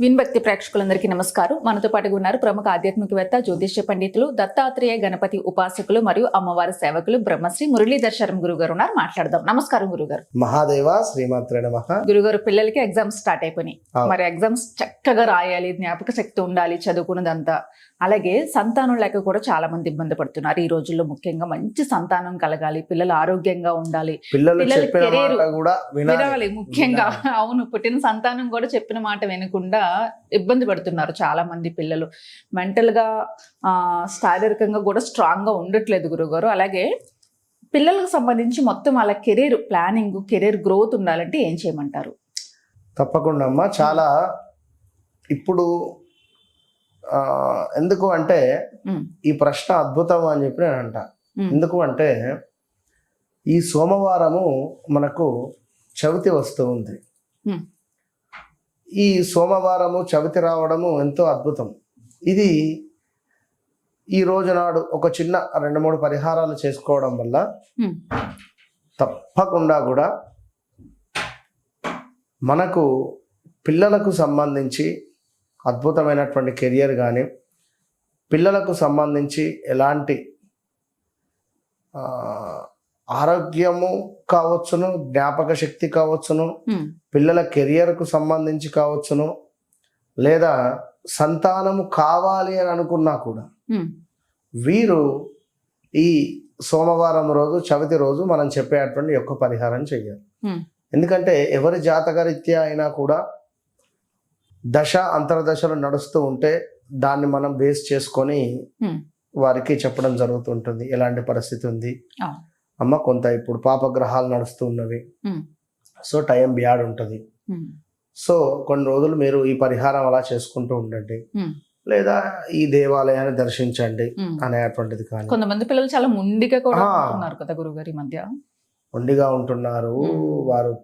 విన్భక్తి ప్రేక్షకులందరికీ నమస్కారం. మనతో పాటుగా ఉన్నారు ప్రముఖ ఆధ్యాత్మికవేత్త జ్యోతిష్య పండితులు దత్తాత్రేయ గణపతి ఉపాసకులు మరియు అమ్మవారి సేవకులు బ్రహ్మశ్రీ మురళీధర్ శర్మ గురువు గారు ఉన్నారు. మాట్లాడదాం. నమస్కారం గురుగారు. మహాదేవ శ్రీమాత్రే గురుగారు పిల్లలకి ఎగ్జామ్స్ స్టార్ట్ అయిపోయినాయి. మరి ఎగ్జామ్స్ చక్కగా రాయాలి జ్ఞాపక శక్తి ఉండాలి చదువుకున్నదంతా. అలాగే సంతానం లేక కూడా చాలా మంది ఇబ్బంది పడుతున్నారు. ఈ రోజుల్లో ముఖ్యంగా మంచి సంతానం కలగాలి పిల్లలు ఆరోగ్యంగా ఉండాలి. పిల్లలు కూడా వినాలి. ముఖ్యంగా. అవును పుట్టిన సంతానం కూడా చెప్పిన మాట వినకుండా ఇబ్బంది పడుతున్నారు చాలా మంది పిల్లలు. మెంటల్గా ఆ, శారీరకంగా కూడా స్ట్రాంగ్గా ఉండట్లేదు గురుగారు. అలాగే పిల్లలకు సంబంధించి మొత్తం వాళ్ళ కెరీర్ ప్లానింగ్ కెరీర్ గ్రోత్ ఉండాలంటే ఏం చేయమంటారు? తప్పకుండా అమ్మా. చాలా ఇప్పుడు ఎందుకు అంటే ఈ ప్రశ్న అద్భుతం అని చెప్పి నేను అంట. ఎందుకు అంటే ఈ సోమవారము మనకు చవితి వస్తూ ఉంది. ఈ సోమవారము చవితి రావడము ఎంతో అద్భుతం. ఇది ఈ రోజు నాడు ఒక చిన్న రెండు మూడు పరిహారాలు చేసుకోవడం వల్ల తప్పకుండా కూడా మనకు పిల్లలకు సంబంధించి అద్భుతమైనటువంటి కెరియర్ కానీ పిల్లలకు సంబంధించి ఎలాంటి ఆరోగ్యము కావచ్చును జ్ఞాపక శక్తి కావచ్చును పిల్లల కెరియర్కు సంబంధించి కావచ్చును లేదా సంతానము కావాలి అని అనుకున్నా కూడా వీరు ఈ సోమవారం రోజు చవితి రోజు మనం చెప్పేటువంటి యొక్క పరిహారం చెయ్యాలి. ఉమ్, ఎందుకంటే ఎవరి జాతకరీత్యా అయినా కూడా దశ అంతర్దశలు నడుస్తూ ఉంటే దాన్ని మనం బేస్ చేసుకొని వారికి చెప్పడం జరుగుతుంటుంది. ఎలాంటి పరిస్థితి ఉంది. అమ్మ కొంత ఇప్పుడు పాపగ్రహాలు నడుస్తూ ఉన్నవి. సో టైం బ్యాడ్ ఉంటుంది. సో కొన్ని రోజులు మీరు ఈ పరిహారం అలా చేసుకుంటూ ఉండండి. లేదా ఈ దేవాలయాన్ని దర్శించండి. అనేటువంటిది కానీ. కొంతమంది పిల్లలు చాలా ముండిగా కూడా. ఉంటున్నారు కదా గురుగారు మధ్య. ఒండిగా ఉంటున్నారు. వారు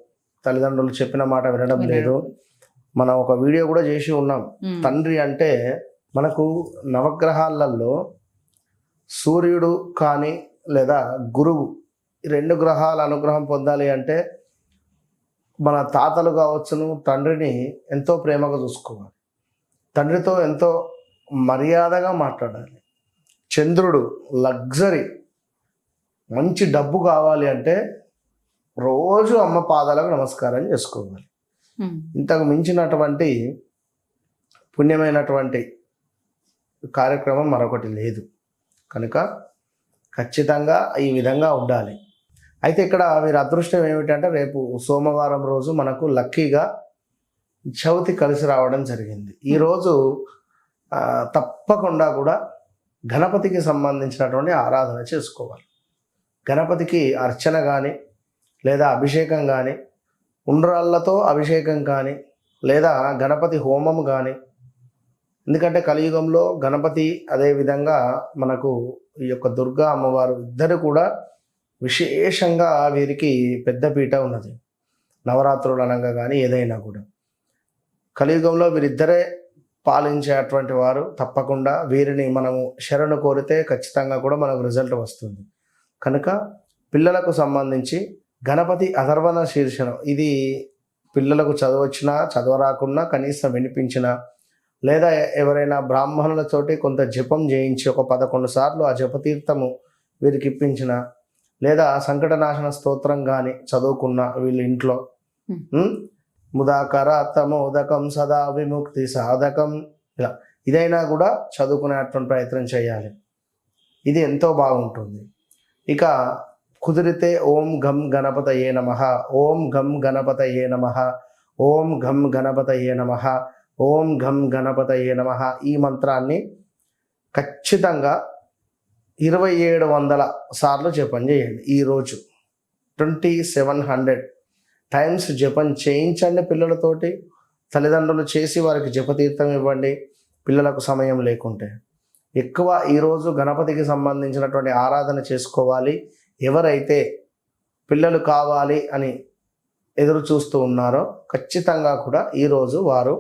తల్లిదండ్రులు చెప్పిన మాట వినడం. లేదు. మనం ఒక వీడియో కూడా చేసి ఉన్నాం. తండ్రి అంటే మనకు నవగ్రహాలలో సూర్యుడు కానీ లేదా గురువు రెండు గ్రహాల అనుగ్రహం పొందాలి అంటే మన తాతలు కావచ్చును తండ్రిని ఎంతో ప్రేమగా చూసుకోవాలి. తండ్రితో ఎంతో మర్యాదగా మాట్లాడాలి. చంద్రుడు లగ్జరీ మంచి డబ్బు కావాలి అంటే రోజు అమ్మ పాదాలకు నమస్కారం చేసుకోవాలి. ఇంతకు మించినటువంటి పుణ్యమైనటువంటి కార్యక్రమం మరొకటి లేదు. కనుక ఖచ్చితంగా ఈ విధంగా ఉండాలి. అయితే ఇక్కడ మీరు అదృష్టం ఏమిటంటే రేపు సోమవారం రోజు మనకు లక్కీగా చవితి కలిసి రావడం జరిగింది. ఈరోజు తప్పకుండా కూడా గణపతికి సంబంధించినటువంటి ఆరాధన చేసుకోవాలి. గణపతికి అర్చన కానీ లేదా అభిషేకం కానీ ఉండ్రాళ్ళతో అభిషేకం కానీ లేదా గణపతి హోమం కానీ ఎందుకంటే కలియుగంలో గణపతి అదేవిధంగా మనకు ఈ యొక్క దుర్గా అమ్మవారు ఇద్దరు కూడా విశేషంగా వీరికి పెద్దపీట ఉన్నది. నవరాత్రులు అనగా కానీ ఏదైనా కూడా. కలియుగంలో వీరిద్దరే పాలించేటువంటి వారు తప్పకుండా వీరిని మనము శరణు కోరితే ఖచ్చితంగా కూడా మనకు రిజల్ట్ వస్తుంది. కనుక పిల్లలకు సంబంధించి గణపతి అధర్వణ శీర్షణం ఇది పిల్లలకు చదవచ్చినా చదవరాకున్నా కనీసం వినిపించినా లేదా ఎవరైనా బ్రాహ్మణులతోటి కొంత జపం చేయించి ఒక పదకొండు సార్లు ఆ జపతీర్థము వీరికి ఇప్పించిన లేదా సంకటనాశన స్తోత్రం కానీ చదువుకున్న వీళ్ళ ఇంట్లో Hmm. ఉం? ముదాకర తమోదకం సదా విముక్తి సాధకం ఇలా ఇదైనా కూడా చదువుకునేటువంటి ప్రయత్నం చేయాలి ఇది ఎంతో బాగుంటుంది ఇక కుదిరితే ఓం గం గణపతయే నమ ఓం గం గణపతయే నమ ఓం ఘం గణపతయే నమ ఓం గం గణపతయే నమ ఈ మంత్రాన్ని ఖచ్చితంగా ఇరవై ఏడు వందల సార్లు జపం చేయండి ఈరోజు ట్వంటీ సెవెన్ హండ్రెడ్ టైమ్స్ జపం చేయించండి పిల్లలతోటి. తల్లిదండ్రులు చేసి వారికి జపతీర్థం ఇవ్వండి. పిల్లలకు సమయం లేకుంటే. ఎక్కువ ఈరోజు గణపతికి సంబంధించినటువంటి ఆరాధన చేసుకోవాలి. ఎవరైతే పిల్లలు కావాలి అని ఎదురు చూస్తూ ఉన్నారో ఖచ్చితంగా కూడా ఈరోజు వారు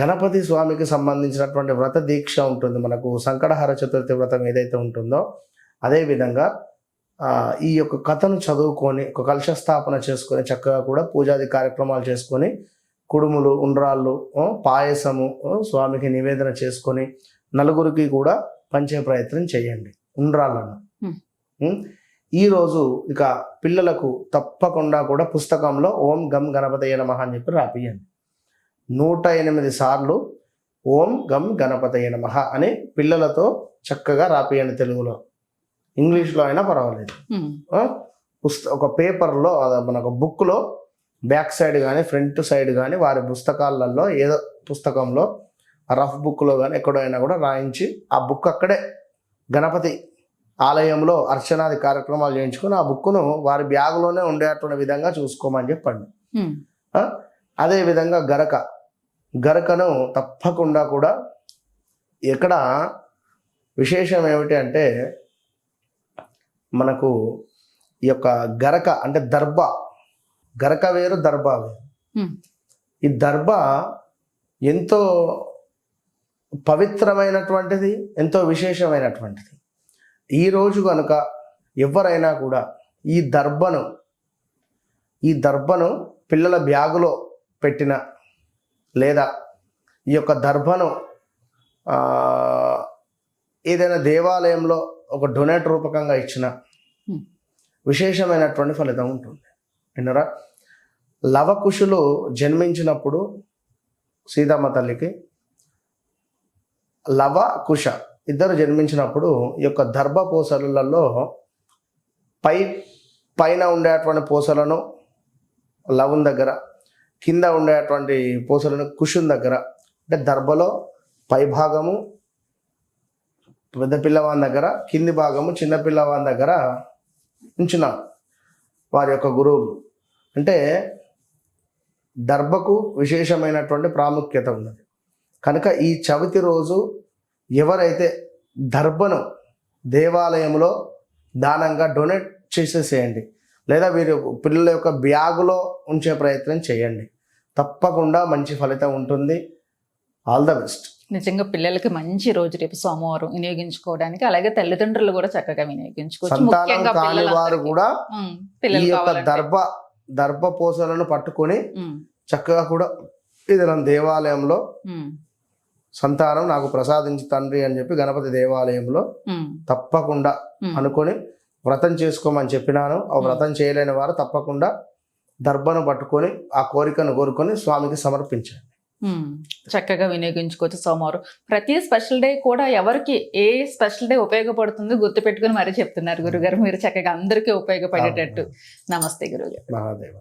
గణపతి స్వామికి సంబంధించినటువంటి వ్రత దీక్ష ఉంటుంది. మనకు సంకటహర చతుర్థి వ్రతం ఏదైతే ఉంటుందో అదేవిధంగా ఈ యొక్క కథను చదువుకొని ఒక కలుష స్థాపన చేసుకొని చక్కగా కూడా పూజాది కార్యక్రమాలు చేసుకొని కుడుములు ఉండ్రాళ్ళు పాయసము స్వామికి నివేదన చేసుకొని నలుగురికి కూడా పంచే ప్రయత్నం చేయండి. ఉండ్రాళ్ళను. ఈరోజు ఇక పిల్లలకు తప్పకుండా కూడా పుస్తకంలో ఓం గం గణపతయ నమః అని చెప్పి రాపియండి నూట ఎనిమిది సార్లు ఓం గం గణపతయ నమః అని పిల్లలతో చక్కగా రాపియండి తెలుగులో. ఇంగ్లీష్లో అయినా పర్వాలేదు? పుస్త ఒక పేపర్లో అదే మన ఒక బుక్లో బ్యాక్ సైడ్ కానీ ఫ్రంట్ సైడ్ కానీ వారి పుస్తకాలలో ఏదో పుస్తకంలో రఫ్ బుక్లో కానీ ఎక్కడైనా కూడా రాయించి ఆ బుక్ అక్కడే గణపతి ఆలయంలో అర్చనాది కార్యక్రమాలు చేయించుకొని ఆ బుక్ను వారి బ్యాగులోనే ఉండేటువంటి విధంగా చూసుకోమని చెప్పండి? అదే విధంగా గరక. గరకను తప్పకుండా కూడా ఇక్కడ విశేషం ఏమిటి అంటే మనకు ఈ యొక్క గరక అంటే దర్భ. గరక వేరు దర్భ వేరు. ఈ దర్భ ఎంతో పవిత్రమైనటువంటిది ఎంతో విశేషమైనటువంటిది. ఈరోజు కనుక ఎవరైనా కూడా ఈ దర్భను ఈ దర్భను పిల్లల బ్యాగులో పెట్టిన లేదా ఈ యొక్క దర్భను ఆ, ఏదైనా దేవాలయంలో ఒక డొనేట్ రూపకంగా ఇచ్చిన. విశేషమైనటువంటి ఫలితం ఉంటుంది విన్నరా లవకుశులు జన్మించినప్పుడు సీతమ్మ తల్లికి లవ కుశ ఇద్దరు జన్మించినప్పుడు ఈ యొక్క దర్భ పూసలలో పై పైన ఉండేటువంటి పూసలను లవం దగ్గర కింద ఉండేటువంటి పూసలను కుషున్ దగ్గర అంటే దర్భలో పై భాగము పెద్ద పిల్లవాని దగ్గర కింది భాగము చిన్న పిల్లవాని దగ్గర ఉంచిన వారి యొక్క గురువులు. అంటే దర్భకు విశేషమైనటువంటి ప్రాముఖ్యత ఉన్నది. కనుక ఈ చవితి రోజు ఎవరైతే దర్భను దేవాలయంలో దానంగా డొనేట్ చేసేసేయండి. లేదా వీరి పిల్లల యొక్క బ్యాగులో ఉంచే ప్రయత్నం చేయండి. తప్పకుండా మంచి ఫలితం ఉంటుంది. All the best. నిజంగా పిల్లలకి మంచి రోజు రేపు సోమవారం వినియోగించుకోవడానికి అలాగే తల్లిదండ్రులు కూడా చక్కగా వినియోగించుకోవచ్చు. వారు. కూడా ఈ పిల్లలు యొక్క. దర్భ దర్భ పూసలను పట్టుకొని చక్కగా కూడా ఇది దేవాలయంలో సంతానం నాకు ప్రసాదించి తండ్రి అని చెప్పి గణపతి దేవాలయంలో తప్పకుండా. అనుకొని వ్రతం చేసుకోమని చెప్పినాను. ఆ వ్రతం చేయలేని వారు తప్పకుండా దర్భను పట్టుకొని ఆ కోరికను కోరుకొని స్వామికి సమర్పించండి. ఉమ్, చక్కగా వినియోగించుకోవచ్చు సోమవారం ప్రతి స్పెషల్ డే కూడా ఎవరికి ఏ స్పెషల్ డే ఉపయోగపడుతుందో గుర్తుపెట్టుకుని మరీ చెప్తున్నారు గురుగారు. మీరు చక్కగా అందరికీ ఉపయోగపడేటట్టు. నమస్తే గురుగారు. మహాదేవ.